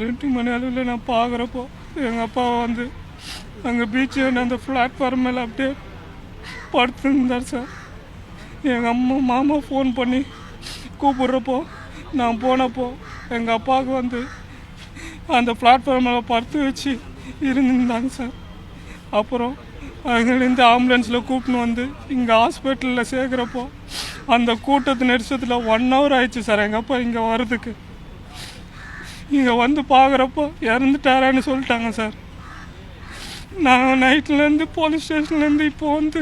ரெண்டு மணி அளவில் நான் பார்க்குறப்போ எங்கள் அப்பா வந்து அங்கே பீச்சு அந்த பிளாட்ஃபார்ம் மேலே அப்படியே படுத்துருந்தார் சார் எங்கள் அம்மா மாமா ஃபோன் பண்ணி கூப்பிட்றப்போ நான் போனப்போ எங்கள் அப்பாவுக்கு வந்து அந்த பிளாட்ஃபார்ம் மேலே படுத்து வச்சு இருந்திருந்தாங்க சார் அப்புறம் அங்கேருந்து ஆம்புலன்ஸில் கூப்பிட்டு வந்து இங்கே ஹாஸ்பிட்டலில் சேர்க்குறப்போ அந்த கூட்டத்து நெரிசத்தில் ஒன் ஹவர் ஆயிடுச்சு சார் எங்கள் அப்பா இங்கே வர்றதுக்கு. இங்கே வந்து பார்க்குறப்போ இறந்துட்டாரான்னு சொல்லிட்டாங்க சார். நாங்கள் நைட்லேருந்து போலீஸ் ஸ்டேஷன்லேருந்து இப்போ வந்து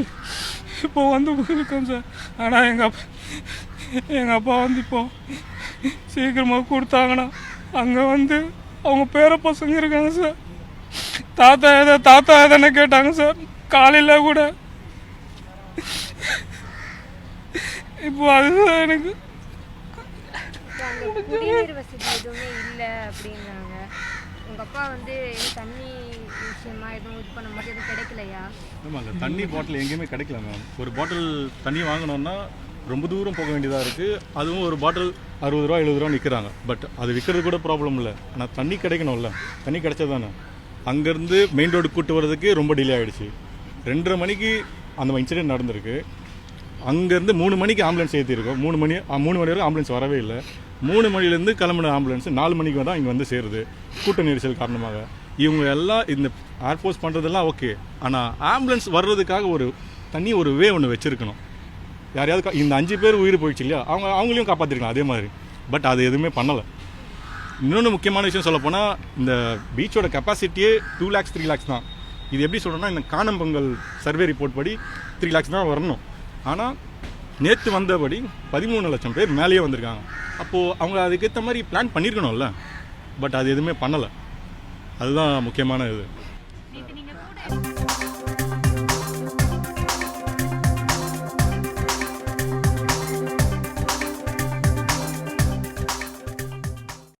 இப்போ வந்து இருக்கோம் சார். ஆனால் எங்கள் அப்பா எங்கள் அப்பா வந்து இப்போ சீக்கிரமாக கொடுத்தாங்கன்னா அங்கே வந்து அவங்க பேர பசங்க இருக்காங்க சார். தாத்தா எதை தாத்தா எதனா கேட்டாங்க சார். காலையில் கூட. இப்போ அதுதான் எனக்கு அங்கே குடிநீர் வசதி எதுவுமே இல்லை அப்படின்றாங்க உங்கள் அப்பா வந்து தண்ணி விஷயமா எதுவும் இது பண்ண மாதிரி எதுவும் கிடைக்கலையா? ஆமாங்க தண்ணி பாட்டில் எங்கேயுமே கிடைக்கல மேம் ஒரு பாட்டில் தண்ணி வாங்கணும்னா ரொம்ப தூரம் போக வேண்டியதாக இருக்குது அதுவும் ஒரு பாட்டில் அறுபது ரூபா எழுபது ரூபா நிற்கிறாங்க பட் அது விற்கிறது கூட ப்ராப்ளம் இல்லை. ஆனால் தண்ணி கிடைக்கணும்ல. தண்ணி கிடைச்சா தானே அங்கேருந்து மெயின் ரோடு கூட்டு வர்றதுக்கு ரொம்ப டிலே ஆகிடுச்சு ரெண்டரை மணிக்கு அந்த இன்சிடென்ட் நடந்திருக்கு. அங்கேருந்து மூணு மணிக்கு ஆம்புலன்ஸ் ஏற்றிருக்கோம் மூணு மணி மூணு மணி வரைக்கும் ஆம்புலன்ஸ் வரவே இல்லை. மூணு மணிலேருந்து கிளம்புன ஆம்புலன்ஸ் நாலு மணிக்கு தான் இங்கே வந்து சேருது. கூட்ட நெரிசல் காரணமாக. இவங்க எல்லாம் இந்த ஏர்ஃபோர்ஸ் பண்ணுறதெல்லாம் ஓகே ஆனால் ஆம்புலன்ஸ் வர்றதுக்காக ஒரு தனி ஒரு வே ஒன்று வச்சுருக்கணும். யாரையாவது இந்த அஞ்சு பேர் உயிர் போயிடுச்சு இல்லையா? அவங்க அவங்களையும் காப்பாற்றிருக்கலாம் அதே மாதிரி. பட் அது எதுவுமே பண்ணலை. இன்னொன்று முக்கியமான விஷயம் சொல்லப்போனால் இந்த பீச்சோட கெப்பாசிட்டியே டூ லேக்ஸ் த்ரீ லேக்ஸ் தான். இது எப்படி சொல்கிறேன்னா இந்த காணும் பொங்கல் சர்வே ரிப்போர்ட் படி த்ரீ லேக்ஸ் தான் வரணும். ஆனால் நேற்று வந்தபடி பதிமூணு லட்சம் பேர் மேலேயே வந்திருக்காங்க. அப்போது அவங்க அதுக்கேற்ற மாதிரி பிளான் பண்ணியிருக்கணும்ல பட் அது எதுவுமே பண்ணலை. அதுதான் முக்கியமான இது.